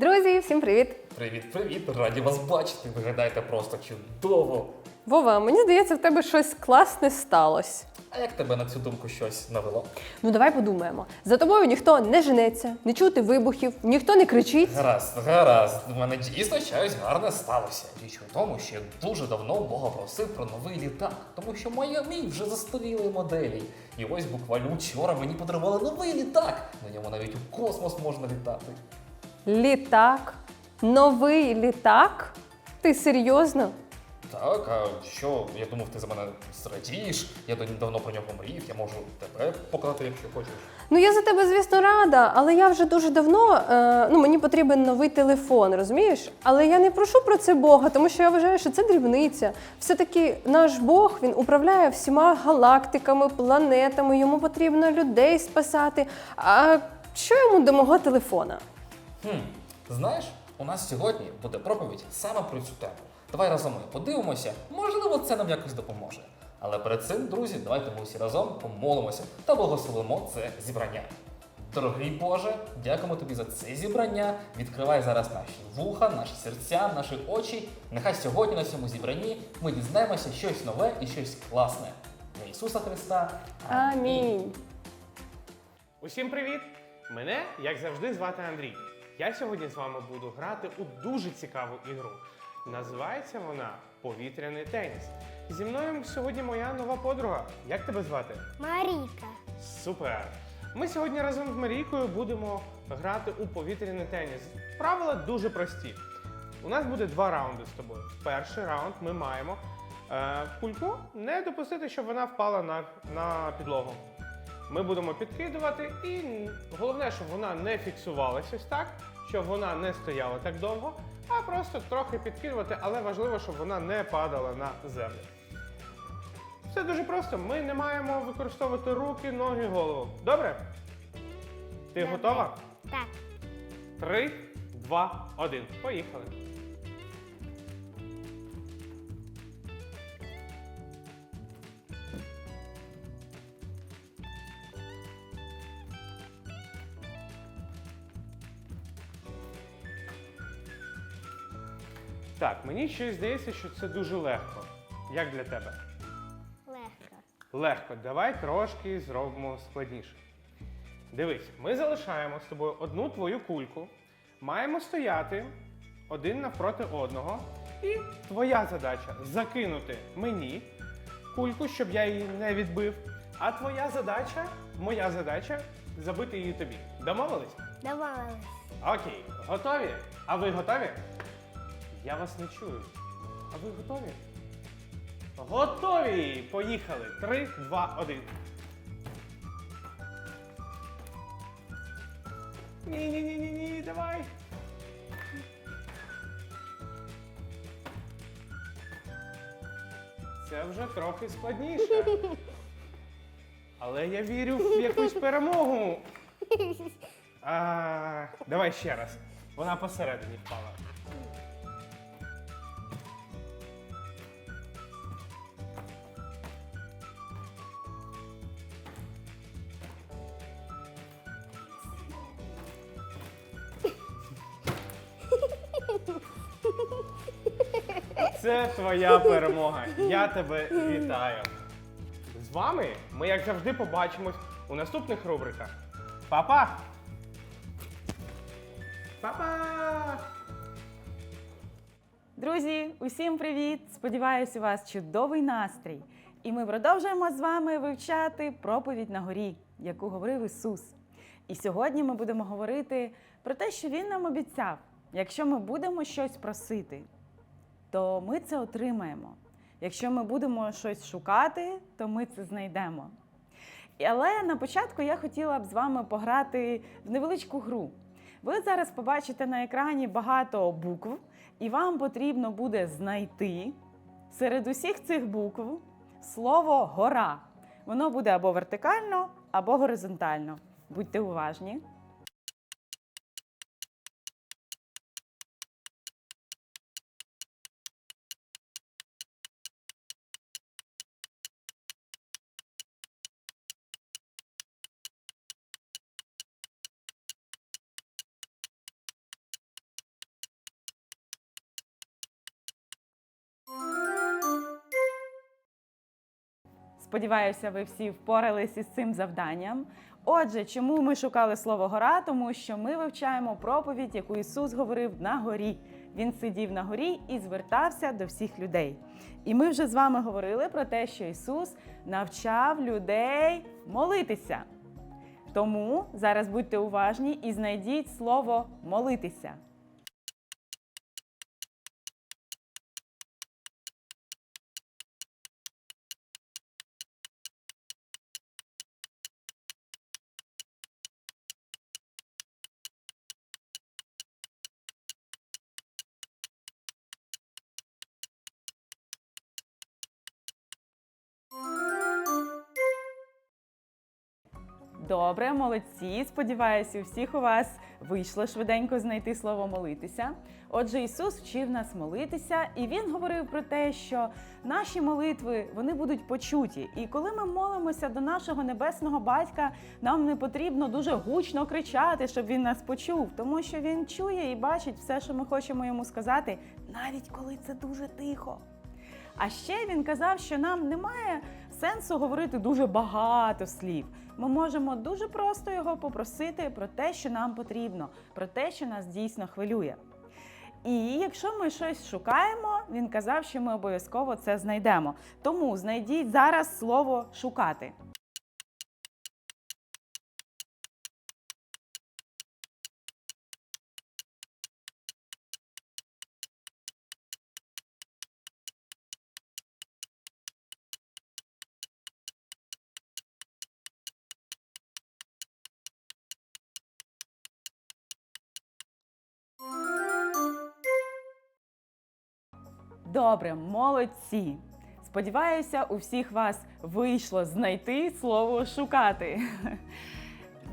Друзі, всім привіт! Привіт, привіт! Раді вас бачити. Виглядаєте просто чудово. Вова, мені здається, в тебе щось класне сталося. А як тебе на цю думку щось навело? Ну давай подумаємо. За тобою ніхто не женеться, не чути вибухів, ніхто не кричить. Гаразд, гаразд. У мене дійсно щось гарне сталося. Річ у тому, що я дуже давно Бога просив про новий літак, тому що моя мій вже застарілий моделі. І ось буквально вчора мені подарували новий літак. На ньому навіть у космос можна літати. Літак, новий літак. Ти серйозно? Так, а що? Я думав, ти за мене зрадієш. Я давно про нього мріяв, я можу тебе показати, якщо хочеш. Ну я за тебе, звісно, рада, але я вже дуже давно. Е, ну мені потрібен новий телефон, розумієш? Але я не прошу про це Бога, тому що я вважаю, що це дрібниця. Все-таки наш Бог він управляє всіма галактиками, планетами. Йому потрібно людей спасати. А що йому до мого телефона? Хм, знаєш, у нас сьогодні буде проповідь саме про цю тему. Давай разом ми подивимося, можливо, це нам якось допоможе. Але перед цим, друзі, давайте ми всі разом помолимося та благословимо це зібрання. Дорогий Боже, дякуємо тобі за це зібрання. Відкривай зараз наші вуха, наші серця, наші очі. Нехай сьогодні на цьому зібранні ми дізнаємося щось нове і щось класне. Для Ісуса Христа. Амінь. Усім привіт! Мене, як завжди, звати Андрій. Я сьогодні з вами буду грати у дуже цікаву ігру. Називається вона Повітряний теніс. Зі мною сьогодні моя нова подруга. Як тебе звати? Маріка. Супер! Ми сьогодні разом з Марійкою будемо грати у повітряний теніс. Правила дуже прості. У нас буде два раунди з тобою. Перший раунд ми маємо е, кульку не допустити, щоб вона впала на, на підлогу. Ми будемо підкидувати, і головне, щоб вона не фіксувалася ось так, щоб вона не стояла так довго, а просто трохи підкидувати, але важливо, щоб вона не падала на землю. Все дуже просто. Ми не маємо використовувати руки, ноги, голову. Добре? Ти Добре. готова? Так. Три, два, один. Поїхали. Мені щось здається, що це дуже легко. Як для тебе? Легко. Легко, давай трошки зробимо складніше. Дивись, ми залишаємо з тобою одну твою кульку, маємо стояти один навпроти одного, і твоя задача закинути мені кульку, щоб я її не відбив. А твоя задача, моя задача забити її тобі. Домовились? Домовились. Окей, готові? А ви готові? Я вас не чую. А ви готові? Готові! Поїхали! Три, два, один. Ні-ні-ні-ні, давай. Це вже трохи складніше. Але я вірю в якусь перемогу. А, давай ще раз. Вона посередині впала. Це твоя перемога. Я тебе вітаю. З вами ми, як завжди, побачимось у наступних рубриках. Па-па! Па-па! Друзі, усім привіт! Сподіваюсь, у вас чудовий настрій. І ми продовжуємо з вами вивчати проповідь на горі, яку говорив Ісус. І сьогодні ми будемо говорити про те, що Він нам обіцяв. Якщо ми будемо щось просити, то ми це отримаємо. Якщо ми будемо щось шукати, то ми це знайдемо. Але на початку я хотіла б з вами пограти в невеличку гру. Ви зараз побачите на екрані багато букв, і вам потрібно буде знайти серед усіх цих букв слово гора. Воно буде або вертикально, або горизонтально. Будьте уважні. Сподіваюся, ви всі впорались із цим завданням. Отже, чому ми шукали слово гора? Тому що ми вивчаємо проповідь, яку Ісус говорив на горі. Він сидів на горі і звертався до всіх людей. І ми вже з вами говорили про те, що Ісус навчав людей молитися. Тому зараз будьте уважні і знайдіть слово молитися. Добре, молодці. Сподіваюся, у всіх у вас вийшло швиденько знайти слово молитися. Отже, Ісус вчив нас молитися, і Він говорив про те, що наші молитви вони будуть почуті. І коли ми молимося до нашого небесного батька, нам не потрібно дуже гучно кричати, щоб він нас почув, тому що він чує і бачить все, що ми хочемо йому сказати, навіть коли це дуже тихо. А ще він казав, що нам немає сенсу говорити дуже багато слів. Ми можемо дуже просто його попросити про те, що нам потрібно, про те, що нас дійсно хвилює. І якщо ми щось шукаємо, він казав, що ми обов'язково це знайдемо. Тому знайдіть зараз слово шукати. Добре, молодці. Сподіваюся, у всіх вас вийшло знайти слово шукати.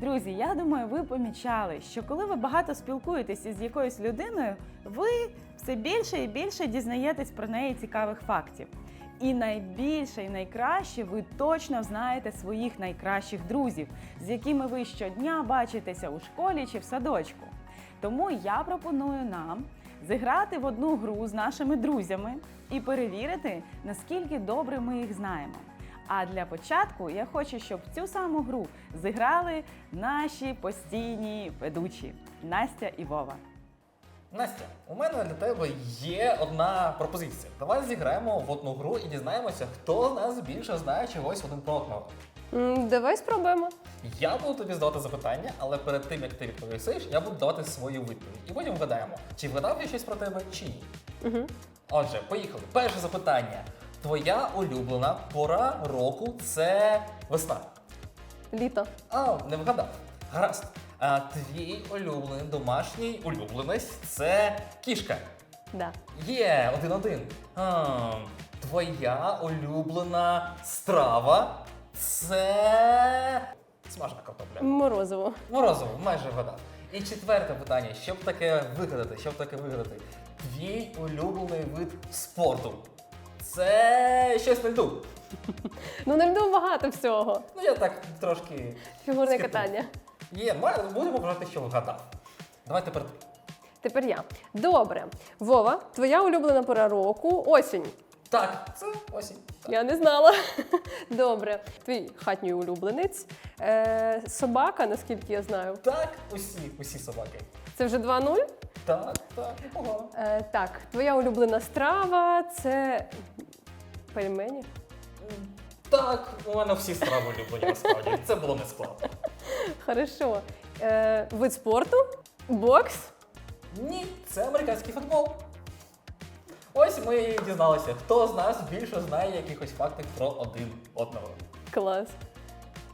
Друзі, я думаю, ви помічали, що коли ви багато спілкуєтеся з якоюсь людиною, ви все більше і більше дізнаєтесь про неї цікавих фактів. І найбільше і найкраще ви точно знаєте своїх найкращих друзів, з якими ви щодня бачитеся у школі чи в садочку. Тому я пропоную нам зіграти в одну гру з нашими друзями і перевірити, наскільки добре ми їх знаємо. А для початку я хочу, щоб цю саму гру зіграли наші постійні ведучі Настя і Вова. Настя, у мене для тебе є одна пропозиція. Давай зіграємо в одну гру і дізнаємося, хто з нас більше знає чогось один про одного. М, Давай спробуємо. Я буду тобі задавати запитання, але перед тим як ти відповісиш, я буду давати свою відповідь. І потім вгадаємо, чи вгадав я щось про тебе, чи ні. Угу. Отже, поїхали. Перше запитання. Твоя улюблена пора року це весна. Літо. А, не вгадав. Гаразд. А твій улюблений домашній улюбленець це кішка. Да. Є, один-один. А, твоя улюблена страва це смажена картопля. Морозиво. Морозиво, майже вгадав. І четверте питання: щоб таке вигадати, щоб таке вигадати? Твій улюблений вид спорту. Це щось на льду. Ну, на льду багато всього. Ну я так трошки. Фігурне скипнув. катання. Є, будемо вважати, що вгадав. Давай тепер. ти. Тепер я. Добре. Вова, твоя улюблена пора року осінь. Так, це осінь. Так. Я не знала. Добре. Твій хатній улюбленець. Е, собака, наскільки я знаю. Так, усі, усі собаки. Це вже 2-0. Так, так, непогано. Е, так, твоя улюблена страва це пельмені. Так, у мене всі страви улюблені насправді. Це було не складно. Хорошо. Е, вид спорту, бокс. Ні, це американський футбол. Ось ми і дізналися, хто з нас більше знає якихось фактів про один одного. Клас.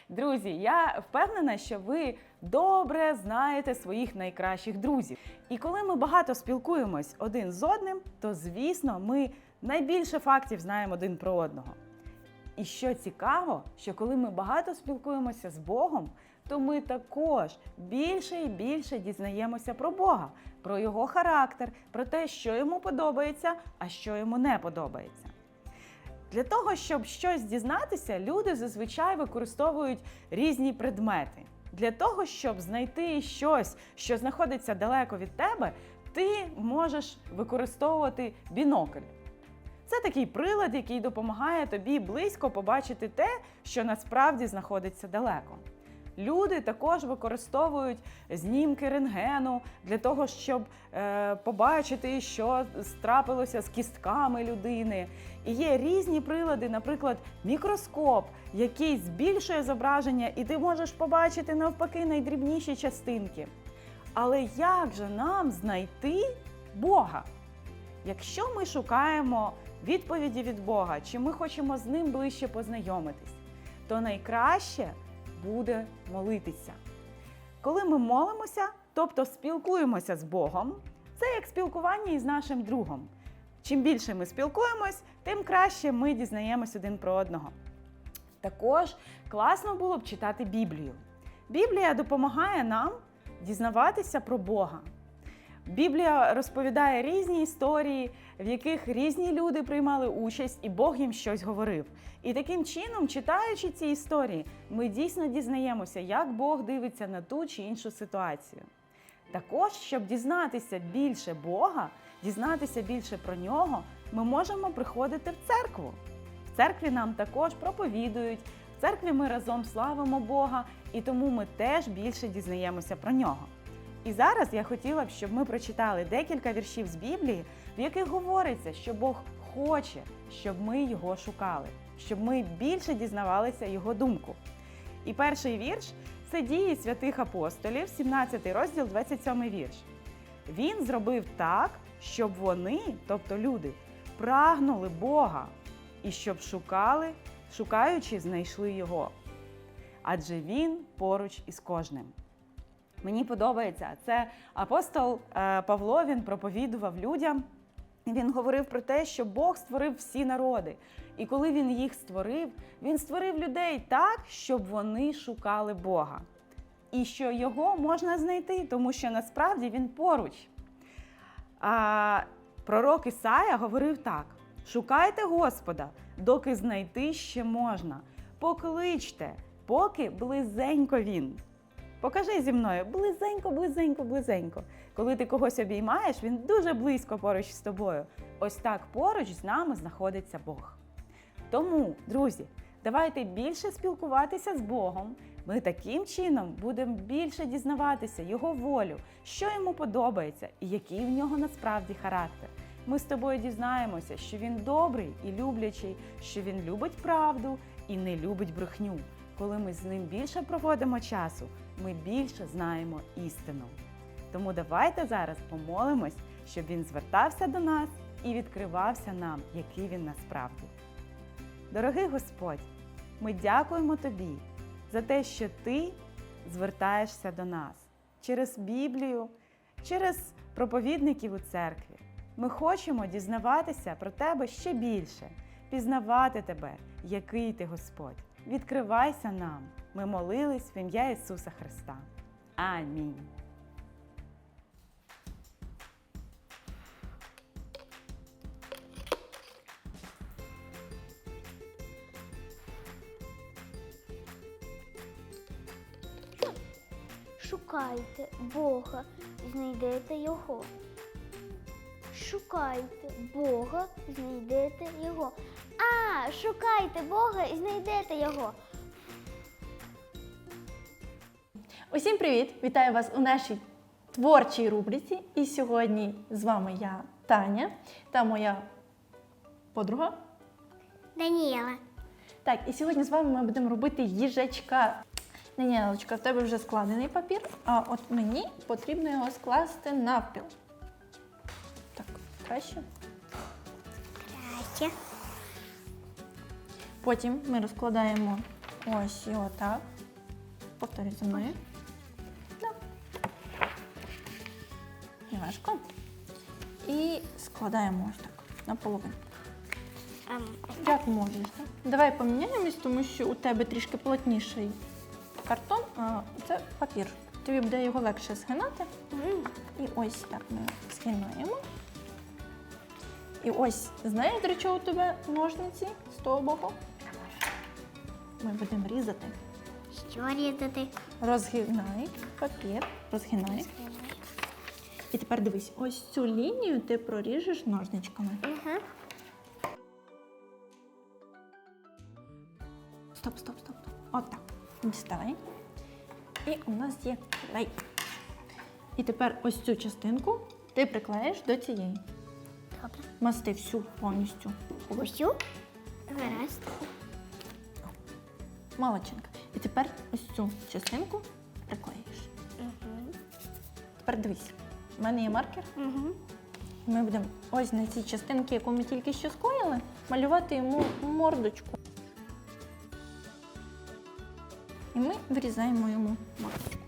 Друзі, я впевнена, що ви добре знаєте своїх найкращих друзів. І коли ми багато спілкуємось один з одним, то звісно ми найбільше фактів знаємо один про одного. І що цікаво, що коли ми багато спілкуємося з Богом, то ми також більше і більше дізнаємося про Бога, про його характер, про те, що йому подобається, а що йому не подобається. Для того, щоб щось дізнатися, люди зазвичай використовують різні предмети. Для того, щоб знайти щось, що знаходиться далеко від тебе, ти можеш використовувати бінокль. Це такий прилад, який допомагає тобі близько побачити те, що насправді знаходиться далеко. Люди також використовують знімки рентгену для того, щоб е, побачити, що страпилося з кістками людини. І є різні прилади, наприклад, мікроскоп, який збільшує зображення, і ти можеш побачити навпаки найдрібніші частинки. Але як же нам знайти Бога? Якщо ми шукаємо відповіді від Бога, чи ми хочемо з ним ближче познайомитись, то найкраще буде молитися. Коли ми молимося, тобто спілкуємося з Богом, це як спілкування із нашим другом. Чим більше ми спілкуємось, тим краще ми дізнаємось один про одного. Також класно було б читати Біблію. Біблія допомагає нам дізнаватися про Бога. Біблія розповідає різні історії, в яких різні люди приймали участь, і Бог їм щось говорив. І таким чином, читаючи ці історії, ми дійсно дізнаємося, як Бог дивиться на ту чи іншу ситуацію. Також, щоб дізнатися більше Бога, дізнатися більше про нього, ми можемо приходити в церкву. В церкві нам також проповідують, в церкві ми разом славимо Бога, і тому ми теж більше дізнаємося про нього. І зараз я хотіла б, щоб ми прочитали декілька віршів з Біблії, в яких говориться, що Бог хоче, щоб ми його шукали, щоб ми більше дізнавалися його думку. І перший вірш це дії святих апостолів, 17 розділ, 27 вірш. Він зробив так, щоб вони, тобто люди, прагнули Бога і щоб шукали, шукаючи, знайшли його. Адже він поруч із кожним. Мені подобається. Це апостол е, Павло він проповідував людям. Він говорив про те, що Бог створив всі народи. І коли він їх створив, він створив людей так, щоб вони шукали Бога. І що його можна знайти, тому що насправді він поруч. А пророк Ісая говорив так: шукайте Господа, доки знайти ще можна. Покличте, поки близенько він. Покажи зі мною близенько, близенько, близенько. Коли ти когось обіймаєш, він дуже близько поруч з тобою. Ось так поруч з нами знаходиться Бог. Тому, друзі, давайте більше спілкуватися з Богом. Ми таким чином будемо більше дізнаватися Його волю, що йому подобається і який в нього насправді характер. Ми з тобою дізнаємося, що він добрий і люблячий, що він любить правду і не любить брехню. Коли ми з ним більше проводимо часу, ми більше знаємо істину. Тому давайте зараз помолимось, щоб він звертався до нас і відкривався нам, який він насправді. Дорогий Господь, ми дякуємо Тобі за те, що Ти звертаєшся до нас через Біблію, через проповідників у церкві. Ми хочемо дізнаватися про Тебе ще більше, пізнавати Тебе, який ти Господь. Відкривайся нам. Ми молились в ім'я Ісуса Христа. Амінь. Шукайте Бога знайдете Його. Шукайте Бога, знайдете Його. А, шукайте Бога і знайдете Його. Усім привіт! Вітаю вас у нашій творчій рубриці. І сьогодні з вами я, Таня, та моя подруга. Даніела. Так, і сьогодні з вами ми будемо робити їжачка. Даніелочка, в тебе вже складений папір, а от мені потрібно його скласти навпіл. Так, краще. Краще. Потім ми розкладаємо ось і отак. Повторюй за мною. Важко. І складаємо ось так наполовину. Ем, Як можеш, так? Давай поміняємось, тому що у тебе трішки плотніший картон, а це папір. Тобі буде його легше згинати. І ось так ми згинаємо. І ось, знаєш, для чого у тебе ножниці з того боку? Ми будемо різати. Що різати? Розгинай папір, розгинай. І тепер дивись, ось цю лінію ти проріжеш ножничками. Угу. Стоп, стоп, стоп. Отак. Діставай. І у нас є клей. І тепер ось цю частинку ти приклеїш до цієї. Добре. Масти всю повністю. Усю? Гаразд. Молодчинка. І тепер ось цю частинку приклеїш. Угу. Тепер дивись. У мене є маркер. Угу. Ми будемо ось на цій частинці, яку ми тільки що скоїли, малювати йому мордочку. І ми вирізаємо йому мордочку.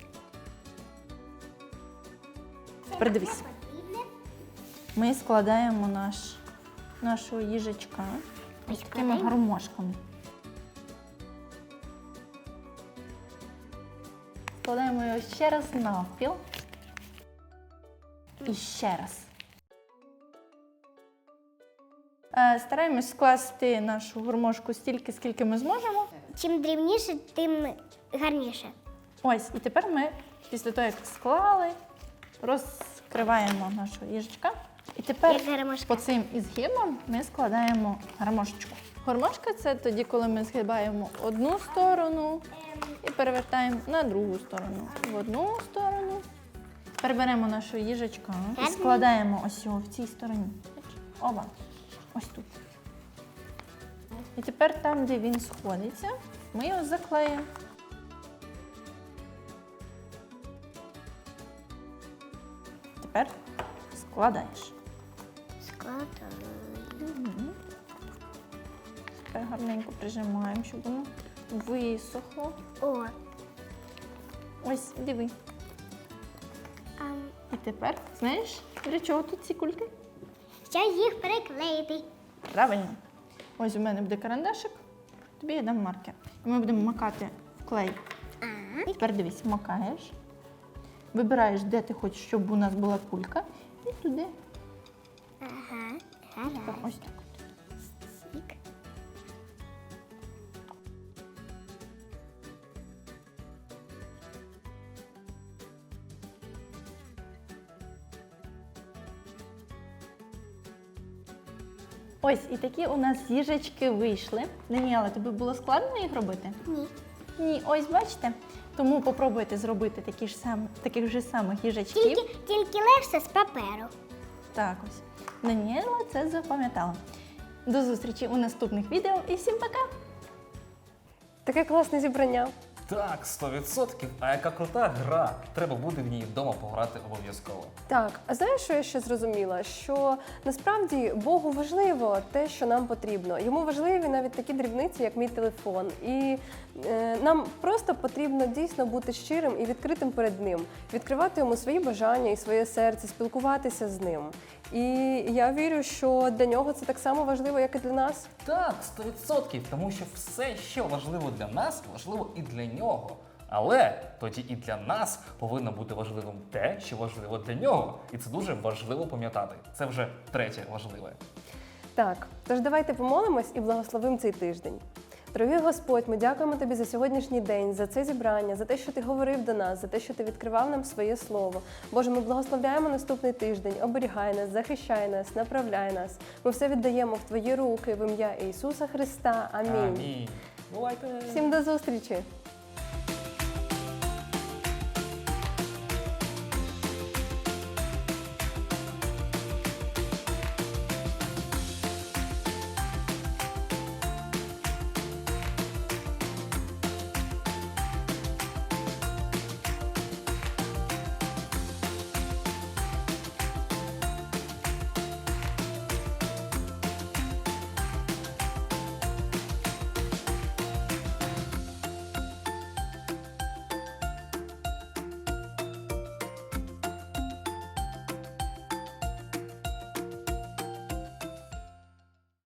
Тепер дивись. Ми складаємо наш, нашого їжачка ось такими гармошками. Складаємо його ще раз навпіл. І ще раз. Е, Стараємось скласти нашу гармошку стільки, скільки ми зможемо. Чим дрібніше, тим гарніше. Ось, і тепер ми, після того, як склали, розкриваємо нашого їжачка. І тепер по цим ізгибам ми складаємо гармошечку. Гармошка це тоді, коли ми згибаємо одну сторону і перевертаємо на другу сторону. В одну сторону. Тепер беремо нашого їжачка і складаємо ось його в цій стороні. Оба. Ось тут. І тепер там, де він сходиться, ми його заклеїмо. Тепер складаєш. Складаю. Тепер гарненько прижимаємо, щоб воно висохло. О. Ось, диви. І тепер, знаєш, для чого тут ці кульки? щоб їх приклеїти. Правильно. Ось у мене буде карандашик, тобі я дам маркер. І ми будемо макати в клей. Тепер дивись, макаєш. Вибираєш, де ти хочеш, щоб у нас була кулька. І туди. Ага. Ось так. Ось, і такі у нас їжачки вийшли. Даніела, тобі було складно їх робити? Ні. Ні, ось бачите. Тому попробуйте зробити такі ж сам, таких же самих їжачків. Тільки, тільки легше з паперу. Так ось. Даніела це запам'ятала. До зустрічі у наступних відео і всім пока! Таке класне зібрання. Так, 100%. А яка крута гра. Треба буде в ній вдома пограти обов'язково. Так, а знаєш, що я ще зрозуміла? Що насправді Богу важливо те, що нам потрібно. Йому важливі навіть такі дрібниці, як мій телефон. І е, нам просто потрібно дійсно бути щирим і відкритим перед ним, відкривати йому свої бажання і своє серце, спілкуватися з ним. І я вірю, що для нього це так само важливо, як і для нас. Так, 100%, тому що все, що важливо для нас, важливо і для нього. Але тоді і для нас повинно бути важливим те, що важливо для нього. І це дуже важливо пам'ятати. Це вже третє важливе. Так, тож давайте помолимось і благословимо цей тиждень. Дорогий Господь, ми дякуємо тобі за сьогоднішній день, за це зібрання, за те, що ти говорив до нас, за те, що ти відкривав нам своє слово. Боже, ми благословляємо наступний тиждень, оберігай нас, захищай нас, направляй нас. Ми все віддаємо в твої руки в ім'я Ісуса Христа. Амінь. Амінь. Всім до зустрічі!